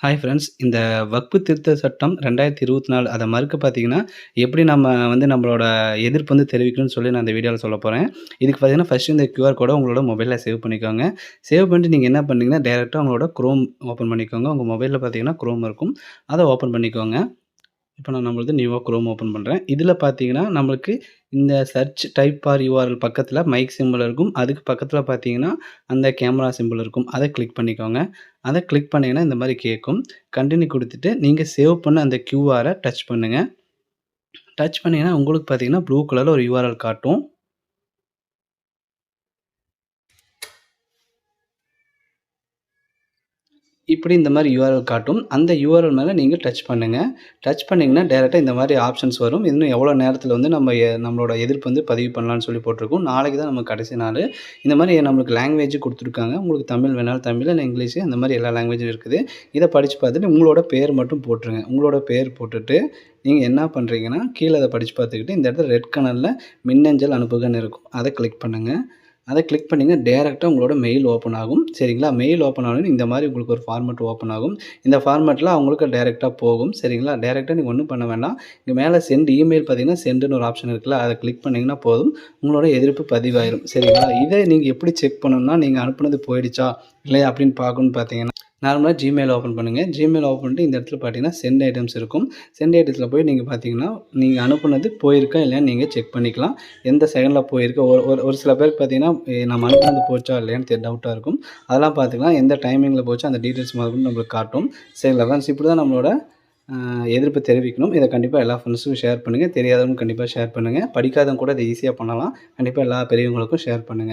Hi friends. இந்த வக்பு திருத்த சட்டம் 2024 அத மறுக்க பார்த்தீங்கன்னா, எப்படி நம்ம வந்து நம்மளோட எதிர்ப்பு வந்து தெரிவிக்கணும்னு சொல்லி நான் இந்த வீடியோவில் சொல்லப் போகிறேன் இதுக்கு பார்த்தீங்கன்னா, ஃபஸ்ட்டு இந்த கியூஆர் கோட உங்களோட மொபைலில் சேவ் பண்ணிக்கோங்க. சேவ் பண்ணிட்டு நீங்கள் என்ன பண்ணீங்கன்னா, டேரெக்டாக உங்களோட க்ரோம் ஓப்பன் பண்ணிக்கோங்க. உங்கள் மொபைலில் பார்த்தீங்கன்னா, க்ரோம் இருக்கும். அதை ஓப்பன் பண்ணிக்கோங்க. இப்போ நான் நம்மளது நியூவா குரோம் ஓப்பன் பண்ணுறேன் இதில் பார்த்தீங்கன்னா, நம்மளுக்கு இந்த சர்ச் டைப் ஆர் யூஆர்எல் பக்கத்தில் மைக் சிம்பிள் இருக்கும். அதுக்கு பக்கத்தில் பார்த்தீங்கன்னா, அந்த கேமரா சிம்பிள் இருக்கும். அதை கிளிக் பண்ணிக்கோங்க. அதை கிளிக் பண்ணிங்கன்னா இந்த மாதிரி கேட்கும். கண்டினியூ கொடுத்துட்டு நீங்கள் சேவ் பண்ண அந்த க்யூஆரை டச் பண்ணுங்கள் டச் பண்ணிங்கன்னா உங்களுக்கு பார்த்தீங்கன்னா, ப்ளூ கலரில் ஒரு யூஆர்எல் காட்டும். இப்படி இந்த மாதிரி யூஆர்எல் காட்டும். அந்த யூஆர்எல் மேலே நீங்கள் டச் பண்ணுங்கள் டச் பண்ணிங்கன்னா டேரெக்டாக இந்த மாதிரி ஆப்ஷன்ஸ் வரும். இன்னும் எவ்வளோ நேரத்தில் வந்து நம்ம நம்மளோட எதிர்ப்பு வந்து பதிவு பண்ணலாம்னு சொல்லி போட்டிருக்கோம் நாளைக்கு தான் நம்ம கடைசி நாள் இந்த மாதிரி நம்மளுக்கு லாங்குவேஜ் கொடுத்துருக்காங்க உங்களுக்கு தமிழ் வேணாலும் தமிழ், இல்லை இங்கிலீஷ் அந்த மாதிரி எல்லா லாங்குவேஜும் இருக்குது. இதை படித்து பார்த்துட்டு உங்களோட பேர் மட்டும் போட்டுருங்க. உங்களோட பேர் போட்டுட்டு, நீங்கள் என்ன பண்ணுறீங்கன்னா கீழே அதை படித்து பார்த்துக்கிட்டு, இந்த இடத்துல ரெட் கலரில் மின்னஞ்சல் அனுப்புகன்னு இருக்கும். அதை கிளிக் பண்ணுங்கள் அதை கிளிக் பண்ணிங்கன்னா டேரெக்டாக உங்களோட மெயில் ஓப்பன் ஆகும். சரிங்களா? மெயில் ஓப்பன் ஆகணும் இந்த மாதிரி உங்களுக்கு ஒரு ஃபார்மெட் ஓப்பன் ஆகும். இந்த ஃபார்மெட்டில் அவங்களுக்கு டேரெக்டாக போகும். சரிங்களா? டேரெக்டாக நீங்கள் ஒன்றும் பண்ண வேண்டாம். இங்கே மேலே சென்ட் இமெயில் பார்த்தீங்கன்னா, சென்டுன்னு ஒரு ஆப்ஷன் இருக்குல்ல, அதை கிளிக் பண்ணிங்கன்னா போதும். உங்களோட எதிர்ப்பு பதிவாயிரும். சரிங்களா? இதை நீங்கள் எப்படி செக் பண்ணணும்னா, நீங்கள் அனுப்புனது போயிடுச்சா, இல்லையா அப்படின்னு பார்க்கணும்னு பார்த்தீங்கன்னா, நார்மலாக ஜிமெயில் ஓப்பன் பண்ணுங்கள் ஜிமெயில் ஓப்பன் பண்ணிட்டு இந்த இடத்துல பார்த்தீங்கன்னா, சென்ட் ஐட்டம்ஸ் இருக்கும். சென்ட் ஐட்டத்தில் போய் நீங்கள் பார்த்தீங்கன்னா, நீங்கள் அனுப்புனது போயிருக்கா இல்லையான்னு நீங்கள் செக் பண்ணிக்கலாம். எந்த செகண்டில் போயிருக்கா ஒரு ஒரு ஒரு சில பேருக்கு பார்த்தீங்கன்னா, நம்ம அனுப்புனது போச்சா இல்லையான்னு டவுட்டாக இருக்கும். அதெல்லாம் பார்த்துக்கலாம். எந்த டைமிங்கில் போச்சோ அந்த டீட்டெயில்ஸ் மாதிரி நம்மளுக்கு காட்டும். சரிங்களா ஃப்ரெண்ட்ஸ்? இப்படி தான் நம்மளோட எதிர்ப்பு தெரிவிக்கணும். இதை கண்டிப்பாக எல்லா ஃப்ரெண்ட்ஸுக்கும் ஷேர் பண்ணுங்கள் தெரியாதவங்க கண்டிப்பாக ஷேர் பண்ணுங்கள் படிக்காதவங்க கூட இதை ஈஸியாக பண்ணலாம். கண்டிப்பாக எல்லா பெரியவங்களுக்கும் ஷேர் பண்ணுங்கள்